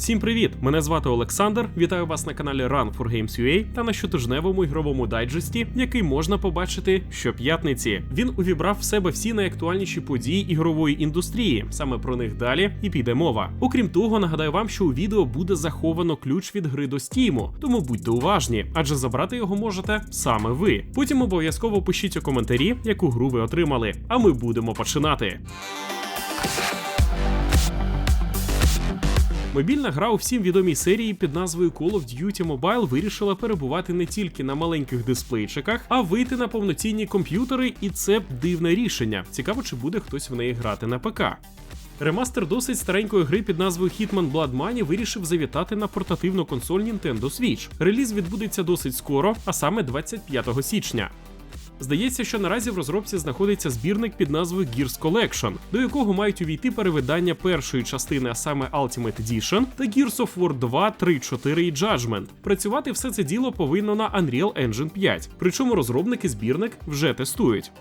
Всім привіт! Мене звати Олександр. Вітаю вас на каналі Run for Games UA та на щотижневому ігровому дайджесті, який можна побачити щоп'ятниці. Він увібрав в себе всі найактуальніші події ігрової індустрії. Саме про них далі і піде мова. Окрім того, нагадаю вам, що у відео буде заховано ключ від гри до Стіму, тому будьте уважні, адже забрати його можете саме ви. Потім обов'язково пишіть у коментарі, яку гру ви отримали. А ми будемо починати. Мобільна гра у всім відомій серії під назвою Call of Duty Mobile вирішила перебувати не тільки на маленьких дисплейчиках, а вийти на повноцінні комп'ютери, і це дивне рішення. Цікаво, чи буде хтось в неї грати на ПК. Ремастер досить старенької гри під назвою Hitman Blood Money вирішив завітати на портативну консоль Nintendo Switch. Реліз відбудеться досить скоро, а саме 25 січня. Здається, що наразі в розробці знаходиться збірник під назвою Gears Collection, до якого мають увійти перевидання першої частини, а саме Ultimate Edition, та Gears of War 2, 3, 4 і Judgment. Працювати все це діло повинно на Unreal Engine 5, причому розробники збірник вже тестують.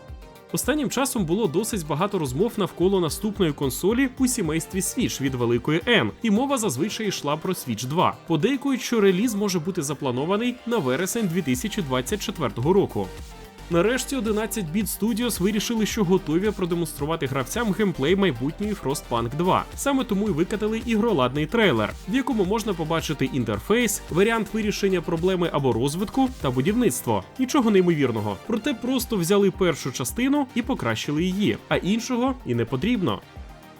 Останнім часом було досить багато розмов навколо наступної консолі у сімействі Switch від великої N, і мова зазвичай йшла про Switch 2. Подейкують, що реліз може бути запланований на вересень 2024 року. Нарешті 11 Bit Studios вирішили, що готові продемонструвати гравцям геймплей майбутньої Frostpunk 2. Саме тому й викатали ігроладний трейлер, в якому можна побачити інтерфейс, варіант вирішення проблеми або розвитку та будівництво. Нічого неймовірного. Проте просто взяли першу частину і покращили її, а іншого і не потрібно.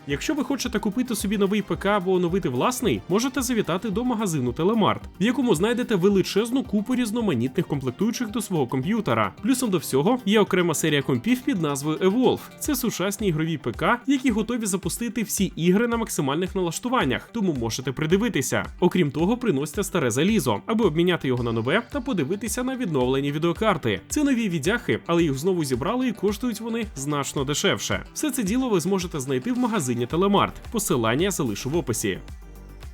Якщо ви хочете купити собі новий ПК або оновити власний, можете завітати до магазину Телемарт, в якому знайдете величезну купу різноманітних комплектуючих до свого комп'ютера. Плюсом до всього є окрема серія компів під назвою Evolve. Це сучасні ігрові ПК, які готові запустити всі ігри на максимальних налаштуваннях, тому можете придивитися. Окрім того, приносьте старе залізо, аби обміняти його на нове та подивитися на відновлені відеокарти. Це нові віддяхи, але їх знову зібрали і коштують вони значно дешевше. Все це діло ви зможете знайти в магазині Телемарт. Посилання залишу в описі.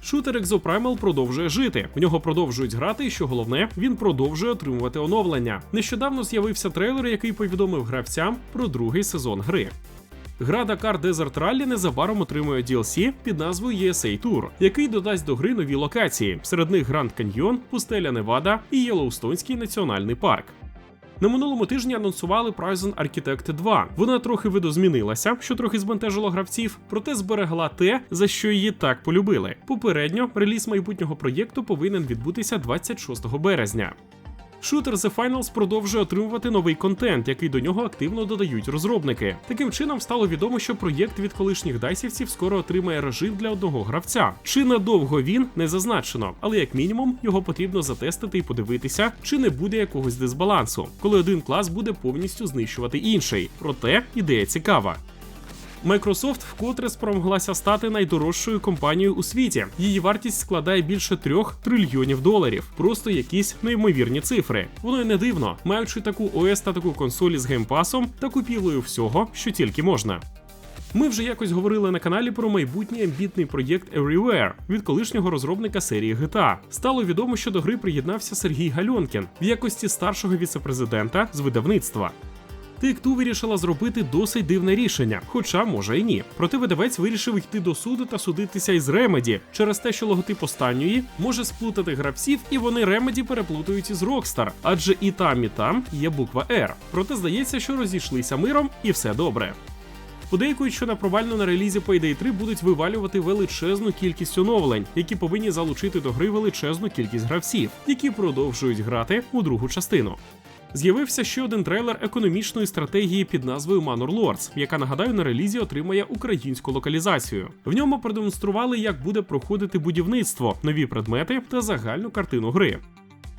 Шутер Exoprimal продовжує жити. В нього продовжують грати, і що головне, він продовжує отримувати оновлення. Нещодавно з'явився трейлер, який повідомив гравцям про другий сезон гри. Гра Dakar Desert Rally незабаром отримує DLC під назвою ESA Tour, який додасть до гри нові локації. Серед них Гранд Каньйон, Пустеля Невада і Єлоустонський національний парк. На минулому тижні анонсували Prison Architect 2. Вона трохи видозмінилася, що трохи збентежило гравців, проте зберегла те, за що її так полюбили. Попередньо реліз майбутнього проєкту повинен відбутися 26 березня. Шутер The Finals продовжує отримувати новий контент, який до нього активно додають розробники. Таким чином стало відомо, що проєкт від колишніх дайсівців скоро отримає режим для одного гравця. Чи надовго він не зазначено, але як мінімум його потрібно затестити і подивитися, чи не буде якогось дисбалансу, коли один клас буде повністю знищувати інший. Проте ідея цікава. Microsoft вкотре спромоглася стати найдорожчою компанією у світі. Її вартість складає більше трьох трильйонів доларів. Просто якісь неймовірні цифри. Воно й не дивно, маючи таку ОС та таку консолі з геймпасом та купівлею всього, що тільки можна. Ми вже якось говорили на каналі про майбутній амбітний проєкт Everywhere від колишнього розробника серії GTA. Стало відомо, що до гри приєднався Сергій Гальонкін в якості старшого віцепрезидента з видавництва. Take-Two вирішила зробити досить дивне рішення, хоча може і ні. Проте видавець вирішив йти до суду та судитися із Remedy через те, що логотип останньої може сплутати гравців, і вони Remedy переплутають із Rockstar, адже і там, і там є буква R. Проте здається, що розійшлися миром, і все добре. Подейкують, що на провально на релізі Payday 3 будуть вивалювати величезну кількість оновлень, які повинні залучити до гри величезну кількість гравців, які продовжують грати у другу частину. З'явився ще один трейлер економічної стратегії під назвою Manor Lords, яка нагадаю на релізі отримає українську локалізацію. В ньому продемонстрували, як буде проходити будівництво, нові предмети та загальну картину гри.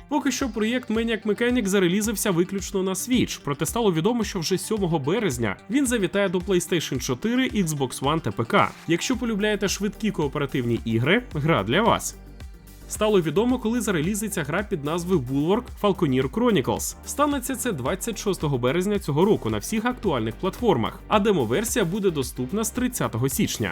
Поки що проєкт Maniac Mechanic зарелізився виключно на Switch, проте стало відомо, що вже 7 березня він завітає до PlayStation 4, Xbox One та ПК. Якщо полюбляєте швидкі кооперативні ігри, гра для вас. Стало відомо, коли зарелізиться гра під назвою Bulwark Falconeer Chronicles. Станеться це 26 березня цього року на всіх актуальних платформах, а демо-версія буде доступна з 30 січня.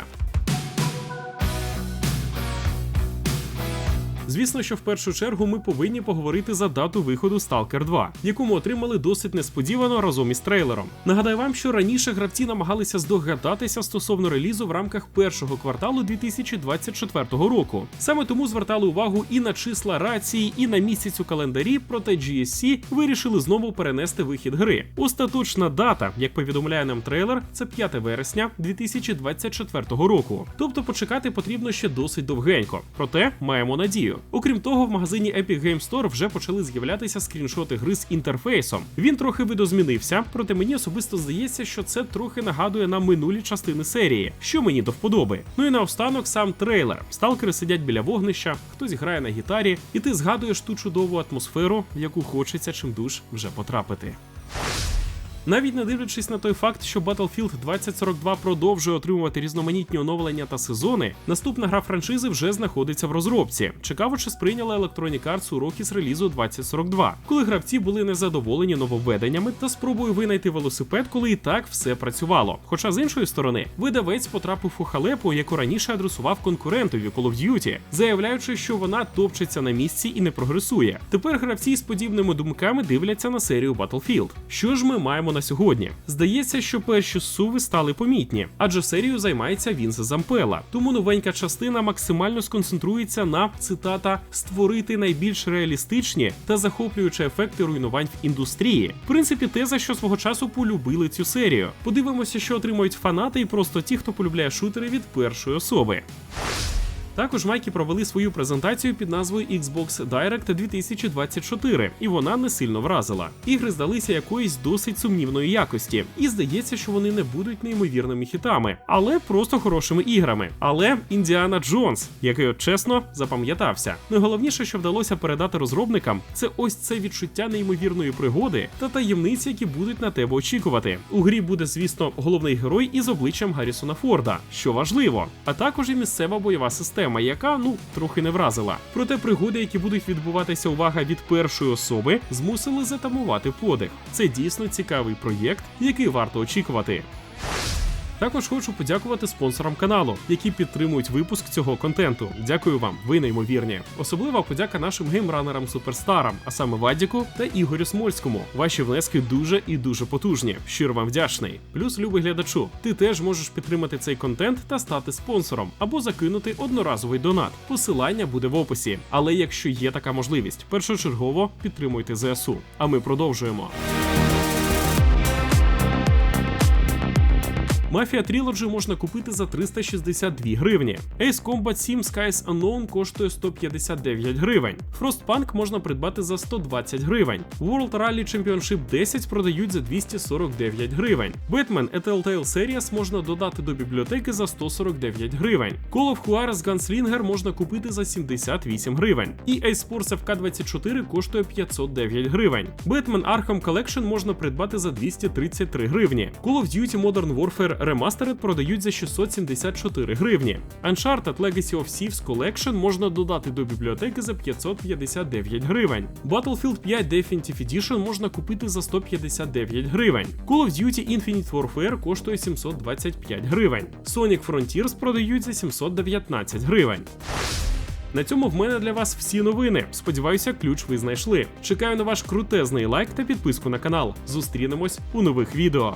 Звісно, що в першу чергу ми повинні поговорити за дату виходу Stalker 2, яку ми отримали досить несподівано разом із трейлером. Нагадаю вам, що раніше гравці намагалися здогадатися стосовно релізу в рамках першого кварталу 2024 року. Саме тому звертали увагу і на числа рації, і на місяць у календарі, проте GSC вирішили знову перенести вихід гри. Остаточна дата, як повідомляє нам трейлер, це 5 вересня 2024 року. Тобто почекати потрібно ще досить довгенько. Проте маємо надію. Окрім того, в магазині Epic Game Store вже почали з'являтися скріншоти гри з інтерфейсом. Він трохи видозмінився, проте мені особисто здається, що це трохи нагадує нам минулі частини серії, що мені до вподоби. Ну і наостанок сам трейлер. Сталкери сидять біля вогнища, хтось грає на гітарі, і ти згадуєш ту чудову атмосферу, в яку хочеться чимдуж вже потрапити. Навіть не дивлячись на той факт, що Battlefield 2042 продовжує отримувати різноманітні оновлення та сезони, наступна гра франшизи вже знаходиться в розробці. Цікаво, чи сприйняла Electronic Arts уроки з релізу 2042, коли гравці були незадоволені нововведеннями та спробою винайти велосипед, коли і так все працювало. Хоча з іншої сторони, видавець потрапив у халепу, яку раніше адресував конкурентові Call of Duty, заявляючи, що вона топчеться на місці і не прогресує. Тепер гравці з подібними думками дивляться на серію Battlefield. Що ж ми маємо на сьогодні? Здається, що перші суви стали помітні, адже серією займається Вінс Зампела. Тому новенька частина максимально сконцентрується на цитата створити найбільш реалістичні та захоплюючі ефекти руйнувань в індустрії. В принципі, теза, що свого часу полюбили цю серію. Подивимося, що отримують фанати і просто ті, хто полюбляє шутери від першої особи. Також майки провели свою презентацію під назвою Xbox Direct 2024, і вона не сильно вразила. Ігри здалися якоїсь досить сумнівної якості, і здається, що вони не будуть неймовірними хітами, але просто хорошими іграми. Але Індіана Джонс, який от чесно запам'ятався. Найголовніше, що вдалося передати розробникам, це ось це відчуття неймовірної пригоди та таємниці, які будуть на тебе очікувати. У грі буде, звісно, головний герой із обличчям Гаррісона Форда, що важливо, а також і місцева бойова система система, яка ну трохи не вразила. Проте пригоди, які будуть відбуватися увага від першої особи, змусили затамувати подих. Це дійсно цікавий проєкт, який варто очікувати. Також хочу подякувати спонсорам каналу, які підтримують випуск цього контенту. Дякую вам, ви неймовірні. Особлива подяка нашим геймранерам суперстарам, а саме Вадіку та Ігорю Смольському. Ваші внески дуже і дуже потужні. Щиро вам вдячний. Плюс, любий глядачу, ти теж можеш підтримати цей контент та стати спонсором або закинути одноразовий донат. Посилання буде в описі. Але якщо є така можливість, першочергово підтримуйте ЗСУ. А ми продовжуємо. Mafia Trilogy можна купити за 362 гривні. Ace Combat 7 Skies Unknown коштує 159 гривень. Frostpunk можна придбати за 120 гривень. World Rally Championship 10 продають за 249 гривень. Batman A Telltale Series можна додати до бібліотеки за 149 гривень. Call of Juarez Gunslinger можна купити за 78 гривень. І Ace Sports FK24 коштує 509 гривень. Batman Arkham Collection можна придбати за 233 гривні. Call of Duty Modern Warfare Remastered продають за 674 гривні. Uncharted Legacy of Thieves Collection можна додати до бібліотеки за 559 гривень. Battlefield 5 Definitive Edition можна купити за 159 гривень. Call of Duty Infinite Warfare коштує 725 гривень. Sonic Frontiers продають за 719 гривень. На цьому в мене для вас всі новини. Сподіваюся, ключ ви знайшли. Чекаю на ваш крутезний лайк та підписку на канал. Зустрінемось у нових відео.